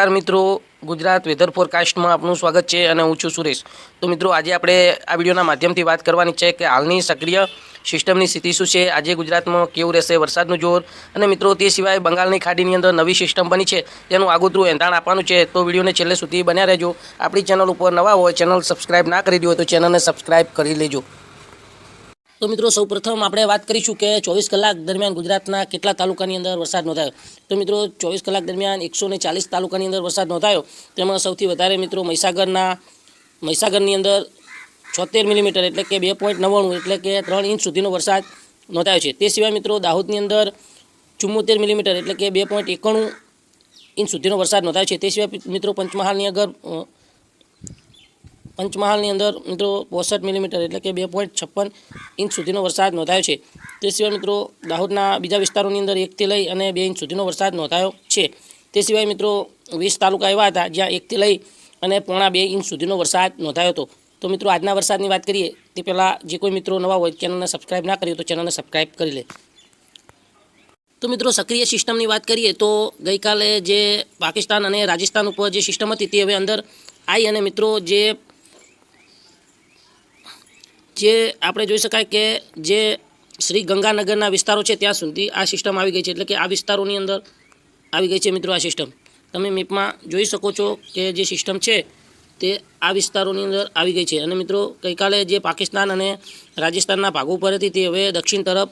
નમસ્કાર મિત્રો. ગુજરાત વેધર ફોરકાસ્ટમાં આપનું સ્વાગત છે અને હું છું સુરેશ. તો મિત્રો, આજે આપણે આ વિડીયોના માધ્યમથી વાત કરવાની છે કે હાલની સક્રિય સિસ્ટમની સ્થિતિ શું છે? આજે ગુજરાતમાં કેવું રહેશે વરસાદનું જોર? અને મિત્રો, તે સિવાય બંગાળની ખાડીની અંદર નવી સિસ્ટમ બની છે, તેનું આગોતરું એંધાણ આપવાનું છે. તો વિડીયોને છેલ્લે સુધી બન્યા રહેજો. આપણી ચેનલ ઉપર નવા હોય, ચેનલ સબસ્ક્રાઈબ ના કરી હોય તો ચેનલને સબસ્ક્રાઇબ કરી લેજો. તો મિત્રો સૌપ્રથમ આપણે વાત કરીશું કે ચોવીસ કલાક દરમિયાન ગુજરાતના કેટલા તાલુકાની અંદર વરસાદ નોંધાયો. તો મિત્રો ચોવીસ કલાક દરમિયાન એકસો ચાલીસ તાલુકાની અંદર વરસાદ નોંધાયો. તેમાં સૌથી વધારે મિત્રો મહીસાગરના મહીસાગરની અંદર છોતેર મિલીમીટર એટલે કે બે પોઈન્ટ નવ્વાણું એટલે કે ત્રણ ઇંચ સુધીનો વરસાદ નોંધાયો છે. તે સિવાય મિત્રો દાહોદની અંદર ચુમ્મોતેર મિલીમીટર એટલે કે બે પોઈન્ટ એકાણું ઇંચ સુધીનો વરસાદ નોંધાયો છે. તે સિવાય મિત્રો પંચમહાલની આગળ અ, પંચમહાલની અંદર મિત્રો પોસઠ મિલીમીટર એટલે કે બે પોઈન્ટ છપ્પન ઇંચ સુધીનો વરસાદ નોંધાયો છે. તે સિવાય મિત્રો દાહોદના બીજા વિસ્તારોની અંદર એકથી લઈ અને બે ઇંચ સુધીનો વરસાદ નોંધાયો છે. તે સિવાય મિત્રો વીસ તાલુકા એવા હતા જ્યાં એકથી લઈ અને પોણા બે ઇંચ સુધીનો વરસાદ નોંધાયો હતો. તો મિત્રો આજના વરસાદની વાત કરીએ, તે પહેલાં જે કોઈ મિત્રો નવા હોય ચેનલને સબસ્ક્રાઈબ ના કરી તો ચેનલને સબસ્ક્રાઈબ કરી લે. તો મિત્રો સક્રિય સિસ્ટમની વાત કરીએ તો ગઈકાલે જે પાકિસ્તાન અને રાજસ્થાન ઉપર જે સિસ્ટમ હતી તે હવે અંદર આવી અને મિત્રો જે જે આપણે જોઈ શકાય કે જે શ્રી ગંગાનગરના વિસ્તારો છે ત્યાં સુધી આ સિસ્ટમ આવી ગઈ છે. એટલે કે આ વિસ્તારોની અંદર આવી ગઈ છે મિત્રો આ સિસ્ટમ તમે મેપમાં જોઈ શકો છો કે જે સિસ્ટમ છે તે આ વિસ્તારોની અંદર આવી ગઈ છે. અને મિત્રો, ગઈકાલે જે પાકિસ્તાન અને રાજસ્થાનના ભાગો પર હતી તે હવે દક્ષિણ તરફ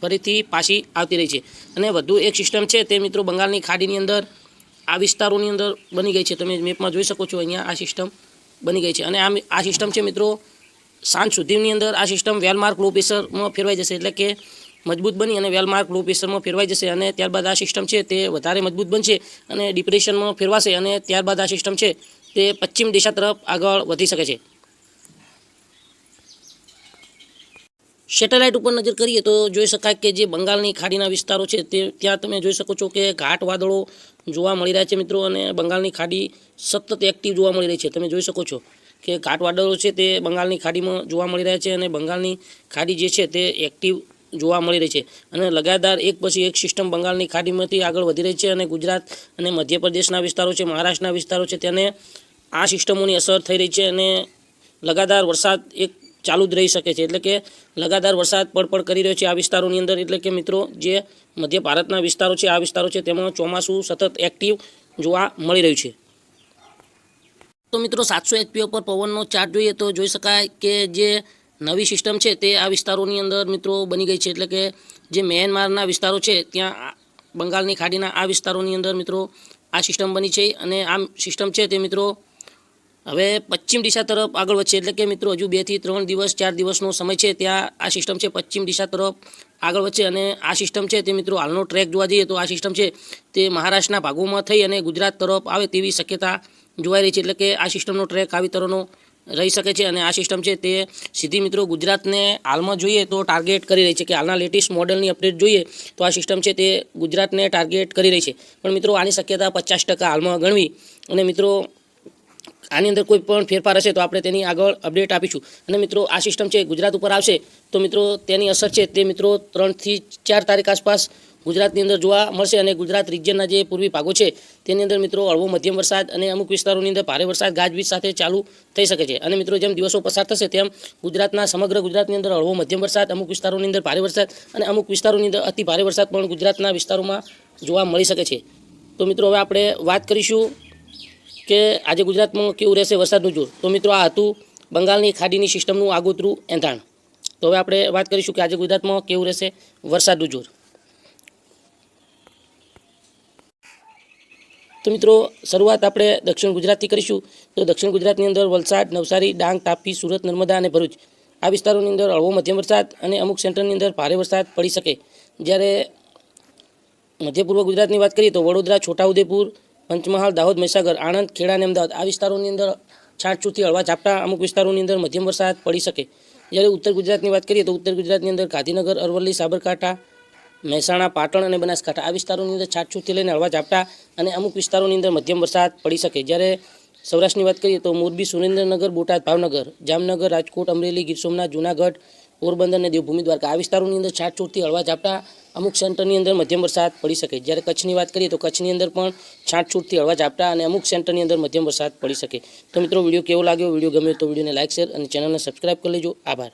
ફરીથી પાછી આવતી રહી છે. અને વધુ એક સિસ્ટમ છે તે મિત્રો બંગાળની ખાડીની અંદર આ વિસ્તારોની અંદર બની ગઈ છે. તમે મેપમાં જોઈ શકો છો, અહીંયા આ સિસ્ટમ બની ગઈ છે. અને આ આ સિસ્ટમ છે મિત્રો સાંજ સુધીની અંદર આ સિસ્ટમ વેલમાર્ક લો ફેરવાઈ જશે. એટલે કે મજબૂત બની અને વેલમાર્ક લો ફેરવાઈ જશે અને ત્યારબાદ આ સિસ્ટમ છે તે વધારે મજબૂત બનશે અને ડિપ્રેશનમાં ફેરવાશે અને ત્યારબાદ આ સિસ્ટમ છે તે પશ્ચિમ દિશા તરફ આગળ વધી શકે છે. સેટેલાઇટ ઉપર નજર કરીએ તો જોઈ શકાય કે જે બંગાળની ખાડીના વિસ્તારો છે તે ત્યાં તમે જોઈ શકો છો કે ઘાટ વાદળો જોવા મળી રહ્યા છે મિત્રો અને બંગાળની ખાડી સતત એક્ટિવ જોવા મળી રહી છે. તમે જોઈ શકો છો. કે ઘાટ છે તે બંગાળની ખાડીમાં જોવા મળી રહ્યા છે અને બંગાળની ખાડી જે છે તે એક્ટિવ જોવા મળી રહી છે. અને લગાતાર એક પછી એક સિસ્ટમ બંગાળની ખાડીમાંથી આગળ વધી રહી છે અને ગુજરાત અને મધ્યપ્રદેશના વિસ્તારો છે, મહારાષ્ટ્રના વિસ્તારો છે તેને આ સિસ્ટમોની અસર થઈ રહી છે અને લગાતાર વરસાદ એક ચાલુ જ રહી શકે છે. એટલે કે લગાતાર વરસાદ પડપડ કરી રહ્યો છે આ વિસ્તારોની અંદર. એટલે કે મિત્રો જે મધ્ય ભારતના વિસ્તારો છે, આ વિસ્તારો છે તેમાં ચોમાસું સતત એક્ટિવ જોવા મળી રહ્યું છે. તો મિત્રો સાતસો એચપી પર પવનનો ચાર્ટ જોઈએ તો જોઈ શકાય કે જે નવી સિસ્ટમ છે તે આ વિસ્તારોની અંદર મિત્રો બની ગઈ છે. એટલે કે જે મ્યાનમારના વિસ્તારો છે, ત્યાં બંગાળની ખાડીના આ વિસ્તારોની અંદર મિત્રો આ સિસ્ટમ બની છે અને આ સિસ્ટમ છે તે મિત્રો હવે પશ્ચિમ દિશા તરફ આગળ વધશે. એટલે કે મિત્રો હજુ બેથી ત્રણ દિવસ, ચાર દિવસનો સમય છે ત્યાં આ સિસ્ટમ છે પશ્ચિમ દિશા તરફ આગળ વધશે અને આ સિસ્ટમ છે તે મિત્રો હાલનો ટ્રેક જોવા જઈએ તો આ સિસ્ટમ છે તે મહારાષ્ટ્રના ભાગોમાં થઈ અને ગુજરાત તરફ આવે તેવી શક્યતા જોવાઈ રહી છે એટલે કે આ સિસ્ટમનો ટ્રેક આવી તરહનો રહી શકે છે અને આ સિસ્ટમ છે તે સીધી મિત્રો ગુજરાતને હાલમાં જોઈએ તો ટાર્ગેટ કરી રહી છે કે હાલના લેટેસ્ટ મોડલની અપડેટ જોઈએ તો આ સિસ્ટમ છે તે ગુજરાતને ટાર્ગેટ કરી રહી છે. પણ મિત્રો આની શક્યતા પચાસ ટકા હાલમાં ગણવી અને મિત્રો આની અંદર કોઈ પણ ફેરફાર હશે તો આપણે તેની આગળ અપડેટ આપીશું. અને મિત્રો આ સિસ્ટમ છે ગુજરાત ઉપર આવશે તો મિત્રો તેની અસર છે તે મિત્રો ત્રણથી ચાર તારીખ આસપાસ ગુજરાતની અંદર જોવા મળશે અને ગુજરાત રિજિયનના જે પૂર્વી ભાગો છે, તેની અંદર મિત્રો હળવો મધ્યમ વરસાદ અને અમુક વિસ્તારોની અંદર ભારે વરસાદ ગાજવીજ સાથે ચાલુ થઈ શકે છે. અને મિત્રો જેમ દિવસો પસાર થશે, તેમ ગુજરાતના સમગ્ર ગુજરાતની અંદર હળવો મધ્યમ વરસાદ, અમુક વિસ્તારોની અંદર ભારે વરસાદ અને અમુક વિસ્તારોની અંદર અતિ ભારે વરસાદ પણ ગુજરાતના વિસ્તારોમાં જોવા મળી શકે છે. તો મિત્રો હવે આપણે વાત કરીશું કે આજે ગુજરાતમાં કેવું રહેશે વરસાદનું જોર. તો મિત્રો આ હતું બંગાળની ખાડીની સિસ્ટમનું આગોતરું એંધાણ. તો હવે આપણે વાત કરીશું કે આજે ગુજરાતમાં કેવું રહેશે વરસાદનું જોર. તો મિત્રો, શરૂઆત આપણે દક્ષિણ ગુજરાતથી કરીશું. તો દક્ષિણ ગુજરાતની અંદર વલસાડ, નવસારી, ડાંગ, તાપી, સુરત, નર્મદા અને ભરૂચ. આ વિસ્તારોની અંદર હળવો મધ્યમ વરસાદ અને અમુક સેન્ટરની અંદર ભારે વરસાદ પડી શકે. જ્યારે મધ્ય પૂર્વ ગુજરાતની વાત કરીએ તો વડોદરા, છોટાઉદેપુર, પંચમહાલ, દાહોદ, મહીસાગર, આણંદ, ખેડા અને અમદાવાદ આ વિસ્તારોની અંદર છાંટછૂટથી હળવા ઝાપટા અમુક વિસ્તારોની અંદર મધ્યમ વરસાદ પડી શકે. જ્યારે ઉત્તર ગુજરાતની વાત કરીએ તો ઉત્તર ગુજરાતની અંદર ગાંધીનગર, અરવલ્લી, સાબરકાંઠા મહેસાણા, પાટણ અને બનાસકાંઠા. આ વિસ્તારોની અંદર છાટછૂટથી લઈને હળવા ઝાપટા અને અમુક વિસ્તારોની અંદર મધ્યમ વરસાદ પડી શકે. જ્યારે સૌરાષ્ટ્રની વાત કરીએ તો મોરબી, સુરેન્દ્રનગર, બોટાદ, ભાવનગર, જામનગર, રાજકોટ, અમરેલી, ગીર સોમનાથ, જૂનાગઢ, પોરબંદર અને દેવભૂમિ દ્વારકા. આ વિસ્તારોની અંદર છાટછૂટથી હળવા ઝાપટા અમુક સેન્ટરની અંદર મધ્યમ વરસાદ પડી શકે. જ્યારે કચ્છની વાત કરીએ તો કચ્છની અંદર પણ છાંટછૂટથી હળવા ઝાપટા અને અમુક સેન્ટરની અંદર મધ્યમ વરસાદ પડી શકે. તો મિત્રો, વીડિયો કેવો લાગ્યો? વીડિયો ગમે તો વિડીયોને લાઇક શેર અને ચેનલને સબસ્ક્રાઇબ કરી લેજો. આભાર.